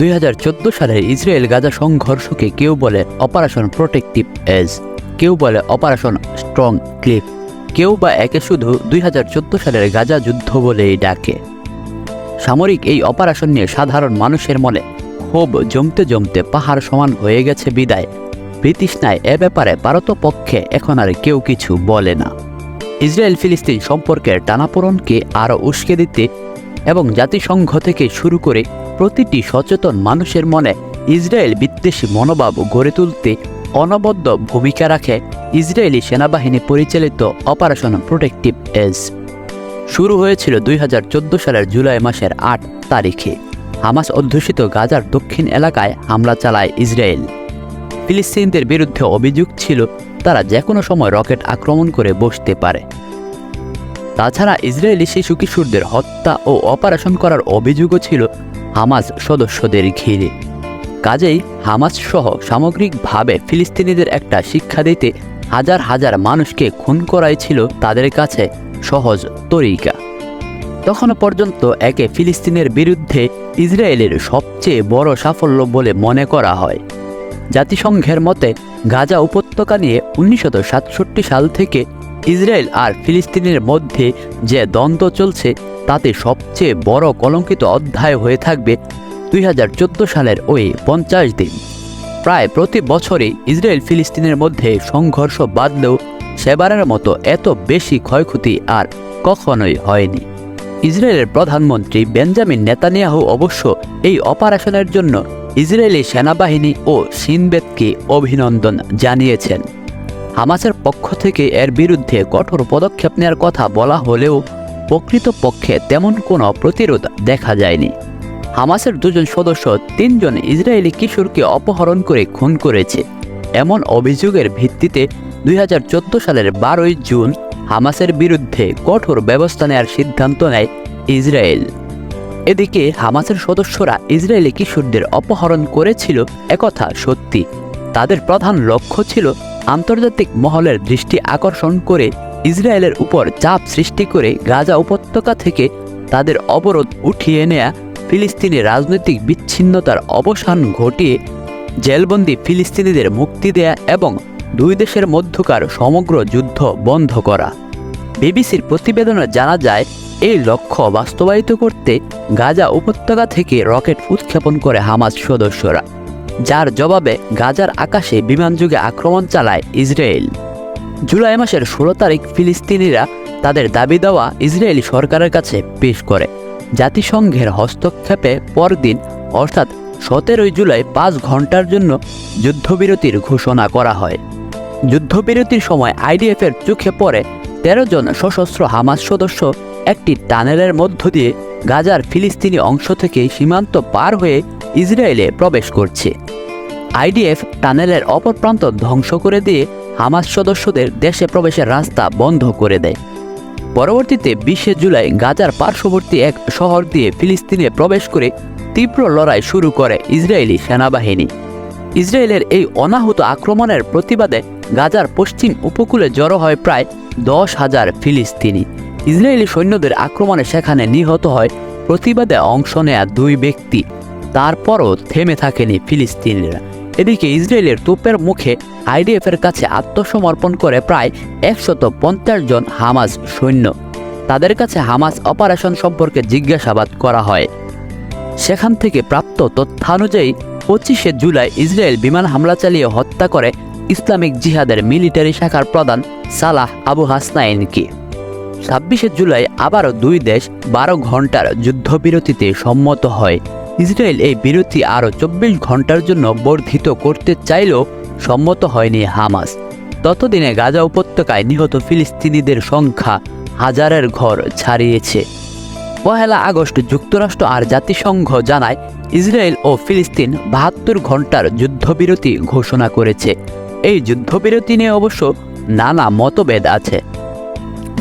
দুই সালের ইসরায়েল গাজা সংঘর্ষকে কেউ বলে অপারেশন প্রোটেক্টিভ এজ, কেউ বলে অপারেশন স্ট্রং ক্লিপ কেউ বা একে শুধু দুই হাজার চোদ্দ সালের গাজা যুদ্ধ বলেই ডাকে। সামরিক এই অপারেশন নিয়ে সাধারণ মানুষের মনে ক্ষোভ জমতে জমতে পাহাড় সমান হয়ে গেছে বিদায়। ব্রিটিশনায় এ ব্যাপারে ভারতপক্ষে এখন আর কেউ কিছু বলে না। ইসরায়েল ফিলিস্তিন সম্পর্কের টানাপোড়নকে আরও উস্কে দিতে এবং জাতিসংঘ থেকে শুরু করে প্রতিটি সচেতন মানুষের মনে ইসরায়েল বিদ্বেষী মনোভাব গড়ে তুলতে অনবদ্য ভূমিকা রাখে ইসরায়েলি সেনাবাহিনী পরিচালিত অপারেশন প্রোটেক্টিভ এজ শুরু হয়েছিল দুই হাজার চোদ্দ সালের জুলাই মাসের আট তারিখে। হামাস অধ্যুষিত গাজার দক্ষিণ এলাকায় হামলা চালায় ইসরায়েল। ফিলিস্তিনদের বিরুদ্ধে অভিযোগ ছিল, তারা যে কোনো সময় রকেট আক্রমণ করে বসতে পারে। তাছাড়া ইসরায়েলি শিশু কিশোরদের হত্যা ও অপারেশন করার অভিযোগও ছিল হামাস সদস্যদের ঘিরে। কাজেই হামাস সহ সামগ্রিকভাবে ফিলিস্তিনিদের একটা শিক্ষা দিতে হাজার হাজার মানুষকে খুন করাই ছিল তাদের কাছে সহজ তরিকা। তখনও পর্যন্ত একে ফিলিস্তিনের বিরুদ্ধে ইসরায়েলের সবচেয়ে বড় সাফল্য বলে মনে করা হয়। জাতিসংঘের মতে গাজা উপত্যকা নিয়ে উনিশশো সাতষট্টি সাল থেকে ইসরায়েল আর ফিলিস্তিনের মধ্যে যে দ্বন্দ্ব চলছে, তাতে সবচেয়ে বড় কলঙ্কিত অধ্যায় হয়ে থাকবে দুই হাজার চোদ্দ সালের ওই পঞ্চাশ দিন। প্রায় প্রতি বছরই ইসরায়েল ফিলিস্তিনের মধ্যে সংঘর্ষ বাঁধলেও সেবারের মতো এত বেশি ক্ষয়ক্ষতি আর কখনোই হয়নি। ইসরায়েলের প্রধানমন্ত্রী বেঞ্জামিন নেতানিয়াহু অবশ্য এই অপারেশনের জন্য ইসরায়েলি সেনাবাহিনী ও সিনবেদকে অভিনন্দন জানিয়েছেন। হামাসের পক্ষ থেকে এর বিরুদ্ধে কঠোর পদক্ষেপ নেওয়ার কথা বলা হলেও প্রকৃতপক্ষে তেমন কোনো প্রতিরোধ দেখা যায়নি। হামাসের দুজন সদস্য তিনজন ইসরায়েলি কিশোরকে অপহরণ করে খুন করেছে। এমন অভিযোগের ভিত্তিতে দুই হাজার চোদ্দ সালের বারোই জুন হামাসের বিরুদ্ধে কঠোর ব্যবস্থা নেওয়ার সিদ্ধান্ত নেয় ইসরায়েল। এদিকে হামাসের সদস্যরা ইসরায়েলি কিশোরদের অপহরণ করেছিল একথা সত্যি। তাদের প্রধান লক্ষ্য ছিল আন্তর্জাতিক মহলের দৃষ্টি আকর্ষণ করে ইসরায়েলের উপর চাপ সৃষ্টি করে গাজা উপত্যকা থেকে তাদের অবরোধ উঠিয়ে নেয়া ফিলিস্তিনি রাজনৈতিক বিচ্ছিন্নতার অবসান ঘটিয়ে জেলবন্দি ফিলিস্তিনিদের মুক্তি দেয়া এবং দুই দেশের মধ্যকার সমগ্র যুদ্ধ বন্ধ করা। বিবিসির প্রতিবেদনে জানা যায়, এই লক্ষ্য বাস্তবায়িত করতে গাজা উপত্যকা থেকে রকেট উৎক্ষেপণ করে হামাজ সদস্যরা। যার জবাবে গাজার আকাশে বিমানযোগে আক্রমণ চালায় ইসরায়েল। জুলাই মাসের ষোলো তারিখ ফিলিস্তিনিরা তাদের দাবি দেওয়া ইসরায়েলি সরকারের কাছে পেশ করে। জাতিসংঘের হস্তক্ষেপে পরদিন, অর্থাৎ সতেরোই জুলাই পাঁচ ঘণ্টার জন্য যুদ্ধবিরতির ঘোষণা করা হয়। যুদ্ধবিরতির সময় আইডিএফের চোখে পড়ে তেরো জন সশস্ত্র হামাস সদস্য একটি টানেলের মধ্য দিয়ে গাজার ফিলিস্তিনি অংশ থেকে সীমান্ত পার হয়ে ইসরায়েলে প্রবেশ করছে। আইডিএফ টানেলের অপর প্রান্ত ধ্বংস করে দিয়ে হামাস সদস্যদের দেশে প্রবেশের রাস্তা বন্ধ করে দেয়। পরবর্তীতে বিশে জুলাই গাজার পার্শ্ববর্তী এক শহর দিয়ে ফিলিস্তিনে প্রবেশ করে তীব্র লড়াই শুরু করে ইসরায়েলি সেনাবাহিনী। ইসরায়েলের এই অনাহুত আক্রমণের প্রতিবাদে গাজার পশ্চিম উপকূলে জড়ো হয় প্রায় দশ হাজার ফিলিস্তিনি। ইসরায়েলি সৈন্যদের আক্রমণে সেখানে নিহত হয়। প্রতিবাদে অংশ নেয়া দুই ব্যক্তি। তারপরও থেমে থাকেনি ফিলিস্তিনিরা। এদিকে ইসরায়েলের তোপের মুখে আইডিএফের কাছে আত্মসমর্পণ করে প্রায় একশত পঞ্চাশ জন হামাস সৈন্য। তাদের কাছে হামাস অপারেশন সম্পর্কে জিজ্ঞাসাবাদ করা হয়। সেখান থেকে প্রাপ্ত তথ্যানুযায়ী পঁচিশে জুলাই ইসরায়েল বিমান হামলা চালিয়ে হত্যা করে ইসলামিক জিহাদের মিলিটারি শাখার প্রধান সালাহ আবু হাসনাইনকে। ছাব্বিশে জুলাই আবারও দুই দেশ বারো ঘণ্টার যুদ্ধবিরতিতে সম্মত হয়। ইসরায়েল এই বিরতি আরও চব্বিশ ঘণ্টার জন্য বর্ধিত করতে চাইলেও সম্মত হয়নি হামাস। ততদিনে গাজা উপত্যকায় নিহত ফিলিস্তিনিদের সংখ্যা হাজারের ঘর ছাড়িয়েছে। পহেলা আগস্ট যুক্তরাষ্ট্র আর জাতিসংঘ জানায় ইসরায়েল ও ফিলিস্তিন বাহাত্তর ঘণ্টার যুদ্ধবিরতি ঘোষণা করেছে। এই যুদ্ধবিরতি নিয়ে অবশ্য নানা মতভেদ আছে।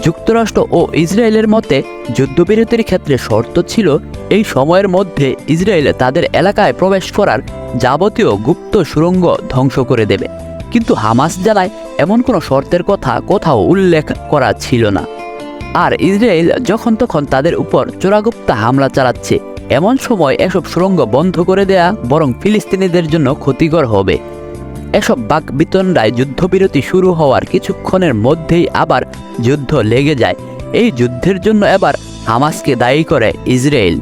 যুক্তরাষ্ট্র ও ইসরায়েলের মতে যুদ্ধবিরতির ক্ষেত্রে শর্ত ছিল এই সময়ের মধ্যে ইসরায়েল তাদের এলাকায় প্রবেশ করার যাবতীয় গুপ্ত সুড়ঙ্গ ধ্বংস করে দেবে। কিন্তু হামাস জানায় এমন কোনো শর্তের কথা কোথাও উল্লেখ করা ছিল না। আর ইসরায়েল যখন তখন তাদের উপর চোরাগুপ্তা হামলা চালাচ্ছে, এমন সময় এসব সুড়ঙ্গ বন্ধ করে দেয়া বরং ফিলিস্তিনিদের জন্য ক্ষতিকর হবে। এসব বাক বিতণ্ডায় যুদ্ধবিরতি শুরু হওয়ার কিছুক্ষণের মধ্যেই আবার যুদ্ধ লেগে যায়। এই যুদ্ধের জন্য এবার হামাসকে দায়ী করে ইসরায়েল।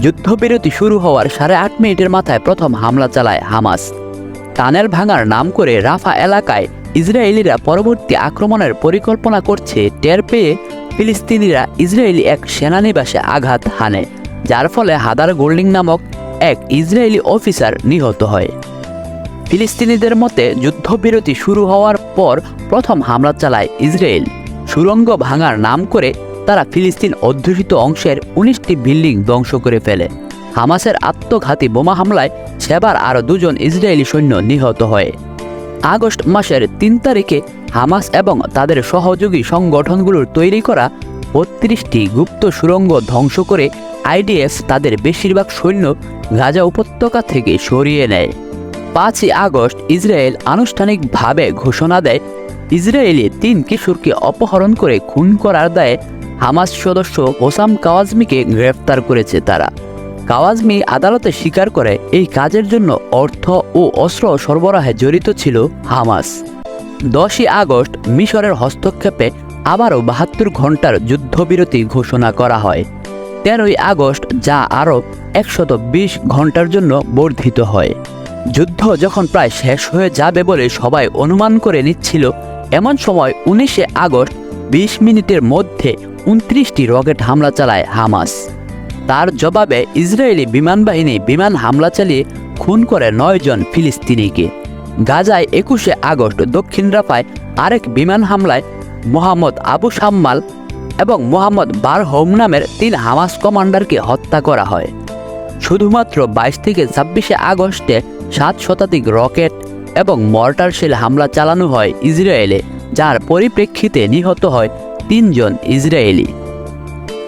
যুদ্ধবিরতি শুরু হওয়ার সাড়ে আট মিনিটের মাথায় প্রথম হামলা চালায় হামাস। টানেল ভাঙার নাম করে রাফা এলাকায় ইসরায়েলিরা পরবর্তী আক্রমণের পরিকল্পনা করছে, টের পেয়ে ফিলিস্তিনিরা ইসরায়েলি এক সেনানিবাসে আঘাত হানে, যার ফলে হাদার গোল্ডিং নামক এক ইসরায়েলি অফিসার নিহত হয়। ফিলিস্তিনিদের মতে যুদ্ধবিরতি শুরু হওয়ার পর প্রথম হামলা চালায় ইসরায়েল। সুরঙ্গ ভাঙার নাম করে তারা ফিলিস্তিন অধ্যুষিত অংশের উনিশটি বিল্ডিং ধ্বংস করে ফেলে। হামাসের আত্মঘাতী বোমা হামলায় সেবার আরও দুজন ইসরায়েলি সৈন্য নিহত হয়। আগস্ট মাসের তিন তারিখে হামাস এবং তাদের সহযোগী সংগঠনগুলোর তৈরি করা বত্রিশটি গুপ্ত সুরঙ্গ ধ্বংস করে আইডিএফ তাদের বেশিরভাগ সৈন্য গাজা উপত্যকা থেকে সরিয়ে নেয়। পাঁচই আগস্ট ইসরায়েল আনুষ্ঠানিকভাবে ঘোষণা দেয়, ইসরায়েলি তিন কিশোরকে অপহরণ করে খুন করার দায়ে হামাস সদস্য ওসাম কাওয়াজমিকে গ্রেফতার করেছে তারা। কাওয়াজমি আদালতে স্বীকার করে, এই কাজের জন্য অর্থ ও অস্ত্র সরবরাহে জড়িত ছিল হামাস। দশই আগস্ট মিশরের হস্তক্ষেপে আবারও বাহাত্তর ঘণ্টার যুদ্ধবিরতি ঘোষণা করা হয়। তেরোই আগস্ট যা আরও একশত বিশ ঘণ্টার জন্য বর্ধিত হয়। যুদ্ধ যখন প্রায় শেষ হয়ে যাবে বলে সবাই অনুমান করে নিচ্ছিল, এমন সময় উনিশে আগস্ট, বিশ মিনিটের মধ্যে উনত্রিশটি রকেট হামলা চালায় হামাস। তার জবাবে ইসরায়েলি বিমান বাহিনী বিমান হামলা চালিয়ে খুন করে নয় জন ফিলিস্তিনিকে। গাজায় একুশে আগস্ট দক্ষিণ রাফায় আরেক বিমান হামলায় মোহাম্মদ আবু সাম্মাল এবং মোহাম্মদ বারহোম নামের তিন হামাস কমান্ডারকে হত্যা করা হয়। শুধুমাত্র বাইশ থেকে ছাব্বিশে আগস্টে সাত শতাধিক রকেট এবং মর্টার শেল হামলা চালানো হয় ইসরায়েলে, যার পরিপ্রেক্ষিতে নিহত হয় তিনজন ইসরায়েলি।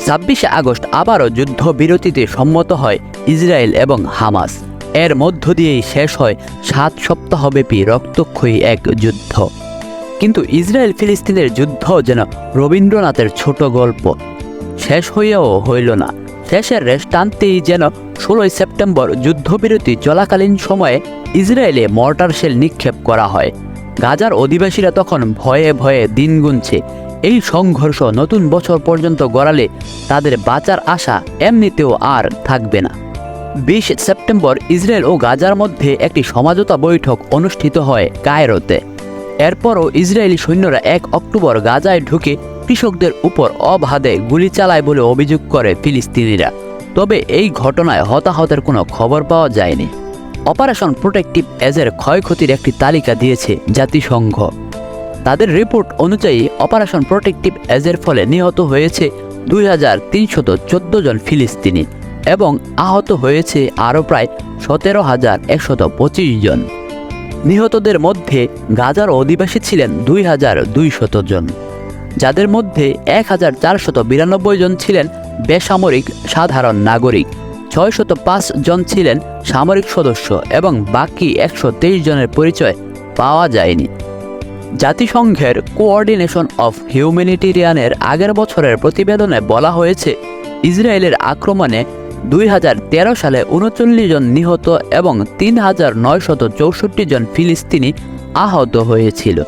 ছাব্বিশে আগস্ট আবারও যুদ্ধবিরতিতে সম্মত হয় ইসরায়েল এবং হামাস। এর মধ্য দিয়েই শেষ হয় সাত সপ্তাহব্যাপী রক্তক্ষয়ী এক যুদ্ধ। কিন্তু ইসরায়েল ফিলিস্তিনের যুদ্ধ যেন রবীন্দ্রনাথের ছোট গল্প। শেষ হইয়াও হইল না। শেষের রেশ টানতেই যেন ষোলোই সেপ্টেম্বর যুদ্ধবিরতি চলাকালীন সময়ে ইসরায়েলে মর্টার শেল নিক্ষেপ করা হয়। গাজার অধিবাসীরা তখন ভয়ে ভয়ে দিন গুনছে। এই সংঘর্ষ নতুন বছর পর্যন্ত গড়ালে তাদের বাঁচার আশা এমনিতেও আর থাকবে না। বিশ সেপ্টেম্বর ইসরায়েল ও গাজার মধ্যে একটি সমঝোতা বৈঠক অনুষ্ঠিত হয় কায়রোতে। এরপরও ইসরায়েলি সৈন্যরা এক অক্টোবর গাজায় ঢুকে কৃষকদের উপর অবাধে গুলি চালায় বলে অভিযোগ করে ফিলিস্তিনিরা। তবে এই ঘটনায় হতাহতের কোনো খবর পাওয়া যায়নি। অপারেশন প্রোটেক্টিভ এজের ক্ষয়ক্ষতির একটি তালিকা দিয়েছে জাতিসংঘ। তাদের রিপোর্ট অনুযায়ী অপারেশন প্রোটেক্টিভ এজের ফলে নিহত হয়েছে দুই হাজার তিনশত চোদ্দ জন ফিলিস্তিনি এবং আহত হয়েছে আরও প্রায় সতেরো হাজার একশত পঁচিশ জন। নিহতদের মধ্যে গাজার অধিবাসী ছিলেন দুই হাজার দুইশত জন। যাদের মধ্যে এক হাজার চারশত বিরানব্বই জন ছিলেন বেসামরিক সাধারণ নাগরিক, ছয়শত পাঁচ জন ছিলেন সামরিক সদস্য এবং বাকি একশো তেইশ জনের পরিচয় পাওয়া যায়নি। জাতিসংঘের কোঅর্ডিনেশন অফ হিউম্যানিটেরিয়ানের আগের বছরের প্রতিবেদনে বলা হয়েছে, ইসরায়েলের আক্রমণে দুই হাজার তেরো সালে উনচল্লিশ জন নিহত এবং তিন হাজার নয়শত চৌষট্টি জন ফিলিস্তিনি আহত হয়েছিল।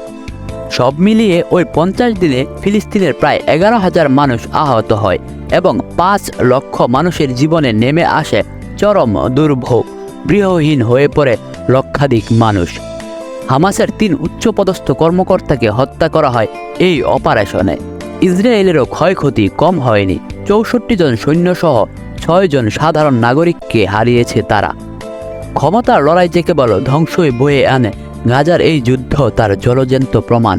সব মিলিয়ে ওই পঞ্চাশ দিনে ফিলিস্তিনের প্রায় এগারো হাজার মানুষ আহত হয় এবং পাঁচ লক্ষ মানুষের জীবনে নেমে আসে চরম দুর্ভোগ, গৃহহীন হয়ে পড়ে লক্ষাধিক মানুষ। হামাসের তিন উচ্চপদস্থ কর্মকর্তাকে হত্যা করা হয় এই অপারেশনে। ইসরায়েলেরও ক্ষয়ক্ষতি কম হয়নি। চৌষট্টি জন সৈন্যসহ ছয়জন সাধারণ নাগরিককে হারিয়েছে তারা। ক্ষমতার লড়াই যে কেবল ধ্বংসই বয়ে আনে গাজার এই যুদ্ধ তার জলজন্ত প্রমাণ।